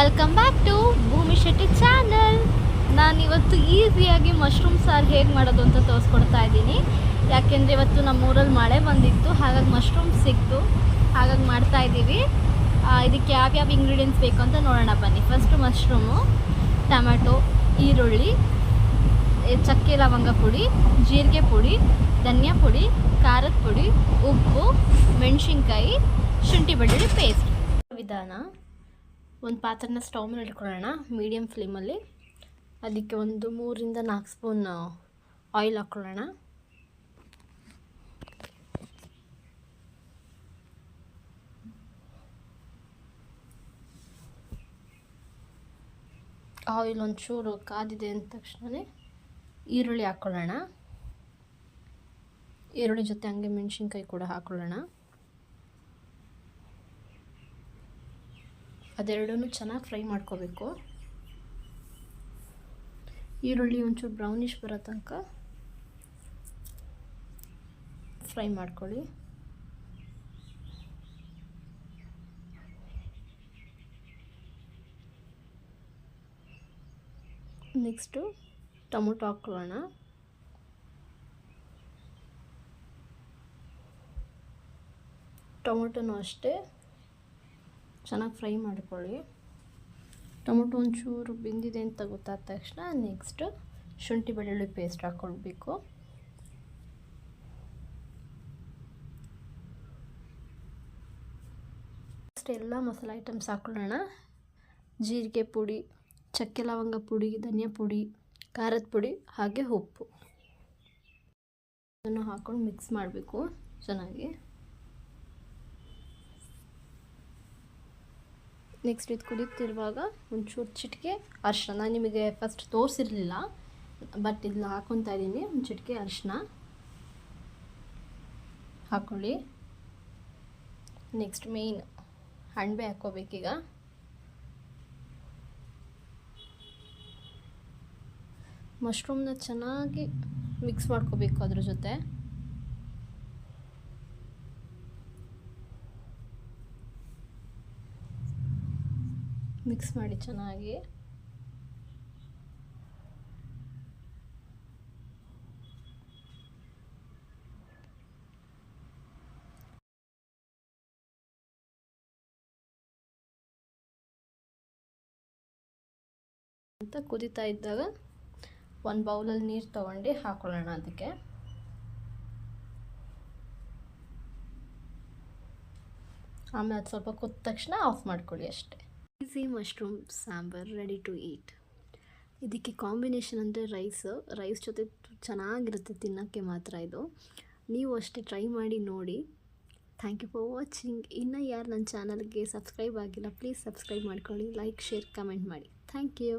Welcome back to ಭೂಮಿ Shetty channel ನಾನು ಇವತ್ತು ಈಸಿಯಾಗಿ ಮಶ್ರೂಮ್ ಸಾರು ಹೇಗೆ ಮಾಡೋದು ಅಂತ ತೋರಿಸ್ಕೊಡ್ತಾ ಇದ್ದೀನಿ. ಯಾಕೆಂದರೆ ಇವತ್ತು ನಮ್ಮ ಊರಲ್ಲಿ ಮಳೆ ಬಂದಿತ್ತು, ಹಾಗಾಗಿ ಮಶ್ರೂಮ್ ಸಿಕ್ತು. ಹಾಗಾಗಿ ಮಾಡ್ತಾ ಇದ್ದೀವಿ. ಇದಕ್ಕೆ ಯಾವ್ಯಾವ ಇಂಗ್ರೀಡಿಯೆಂಟ್ಸ್ ಬೇಕು ಅಂತ ನೋಡೋಣ, ಬನ್ನಿ. ಫಸ್ಟು ಮಶ್ರೂಮು ಟೊಮೆಟೊ ಈರುಳ್ಳಿ ಚಕ್ಕೆ ಲವಂಗ ಪುಡಿ, ಜೀರಿಗೆ ಪುಡಿ, ಧನಿಯಾ ಪುಡಿ, ಖಾರದ ಪುಡಿ, ಉಪ್ಪು, ಮೆಣಸಿನ್ಕಾಯಿ, ಶುಂಠಿ ಬೆಳ್ಳುಳ್ಳಿ ಪೇಸ್ಟ್ ವಿಧಾನ. ಒಂದು ಪಾತ್ರೆನ ಸ್ಟವ್ ಮೇಲೆ ಇಟ್ಕೊಳ್ಳೋಣ ಮೀಡಿಯಮ್ ಫ್ಲೇಮಲ್ಲಿ ಅದಕ್ಕೆ ಒಂದು ಮೂರಿಂದ ನಾಲ್ಕು ಸ್ಪೂನ್ ಆಯಿಲ್ ಹಾಕ್ಕೊಳ್ಳೋಣ. ಆಯಿಲ್ ಒಂಚೂರು ಕಾದಿದೆ ಅಂದ ತಕ್ಷಣವೇ ಈರುಳ್ಳಿ ಹಾಕ್ಕೊಳ್ಳೋಣ. ಈರುಳ್ಳಿ ಜೊತೆ ಹಂಗೆ ಮೆಣಸಿನ್ಕಾಯಿ ಕೂಡ ಹಾಕ್ಕೊಳ್ಳೋಣ. ಅದೆರಡೂ ಚೆನ್ನಾಗಿ ಫ್ರೈ ಮಾಡ್ಕೋಬೇಕು. ಈರುಳ್ಳಿ ಒಂಚೂರು ಬ್ರೌನಿಷ್ ಬರೋ ತನಕ ಫ್ರೈ ಮಾಡ್ಕೊಳ್ಳಿ. ನೆಕ್ಸ್ಟು ಟೊಮೊಟೊ ಹಾಕ್ಕೊಳ್ಳೋಣ. ಟೊಮೊಟೊನೂ ಅಷ್ಟೇ. ಚೆನ್ನಾಗಿ ಫ್ರೈ ಮಾಡ್ಕೊಳ್ಳಿ. ಟೊಮೊಟೊ ಒಂಚೂರು ಬೆಂದಿದೆ ಅಂತ ಗೊತ್ತಾದ ತಕ್ಷಣ ನೆಕ್ಸ್ಟ್ ಶುಂಠಿ ಬೆಳ್ಳುಳ್ಳಿ ಪೇಸ್ಟ್ ಹಾಕ್ಕೊಳ್ಬೇಕು ನೆಕ್ಸ್ಟ್ ಎಲ್ಲ ಮಸಾಲೆ ಐಟಮ್ಸ್ ಹಾಕ್ಕೊಳ್ಳೋಣ ಜೀರಿಗೆ ಪುಡಿ, ಚಕ್ಕೆ ಲವಂಗ ಪುಡಿ, ಧನಿಯಾ ಪುಡಿ, ಖಾರದ ಪುಡಿ, ಹಾಗೆ ಉಪ್ಪು. ಅದನ್ನು ಹಾಕ್ಕೊಂಡು ಮಿಕ್ಸ್ ಮಾಡಬೇಕು ಚೆನ್ನಾಗಿ. ನೆಕ್ಸ್ಟ್ ಇದು ಕುದೀತಿರುವಾಗ ಒಂಚೂರು ಚಿಟಿಕೆ ಅರಿಶಿನ ನಾನು ನಿಮಗೆ ಫಸ್ಟ್ ತೋರಿಸಿರಲಿಲ್ಲ ಬಟ್ ಇದನ್ನ ಹಾಕ್ಕೊತಾ ಇದ್ದೀನಿ. ಒಂದು ಚಿಟಿಕೆ ಅರಿಶಿನ ಹಾಕ್ಕೊಳ್ಳಿ ನೆಕ್ಸ್ಟ್ ಮೇಯ್ನ್ ಅಣಬೆ ಹಾಕ್ಕೋಬೇಕೀಗ. ಮಶ್ರೂಮ್ನ ಚೆನ್ನಾಗಿ ಮಿಕ್ಸ್ ಮಾಡ್ಕೋಬೇಕು ಅದ್ರ ಜೊತೆ. ಮಿಕ್ಸ್ ಮಾಡಿ ಚೆನ್ನಾಗಿ. ಅಂತ ಕುದಿತಾ ಇದ್ದಾಗ ಒಂದು ಬೌಲಲ್ಲಿ ನೀರು ತೊಗೊಂಡು ಹಾಕೊಳ್ಳೋಣ ಅದಕ್ಕೆ. ಆಮೇಲೆ ಅದು ಸ್ವಲ್ಪ ಕುದ್ದ ತಕ್ಷಣ ಆಫ್ ಮಾಡ್ಕೊಳ್ಳಿ ಅಷ್ಟೇ. Easy mushroom sambar ready to eat ಇದಕ್ಕೆ ಕಾಂಬಿನೇಷನ್ ಅಂದರೆ ರೈಸ್ ರೈಸ್ ಜೊತೆ ಚೆನ್ನಾಗಿರುತ್ತೆ ತಿನ್ನೋಕ್ಕೆ ಮಾತ್ರ ಇದು. ನೀವು ಅಷ್ಟೇ ಟ್ರೈ ಮಾಡಿ ನೋಡಿ. ಥ್ಯಾಂಕ್ ಯು ಫಾರ್ ವಾಚಿಂಗ್ ಇನ್ನು ಯಾರು ನನ್ನ ಚಾನಲ್ಗೆ ಸಬ್ಸ್ಕ್ರೈಬ್ ಆಗಿಲ್ಲ ಪ್ಲೀಸ್ ಸಬ್ಸ್ಕ್ರೈಬ್ ಮಾಡ್ಕೊಳ್ಳಿ ಲೈಕ್ ಶೇರ್ ಕಮೆಂಟ್ ಮಾಡಿ. Thank you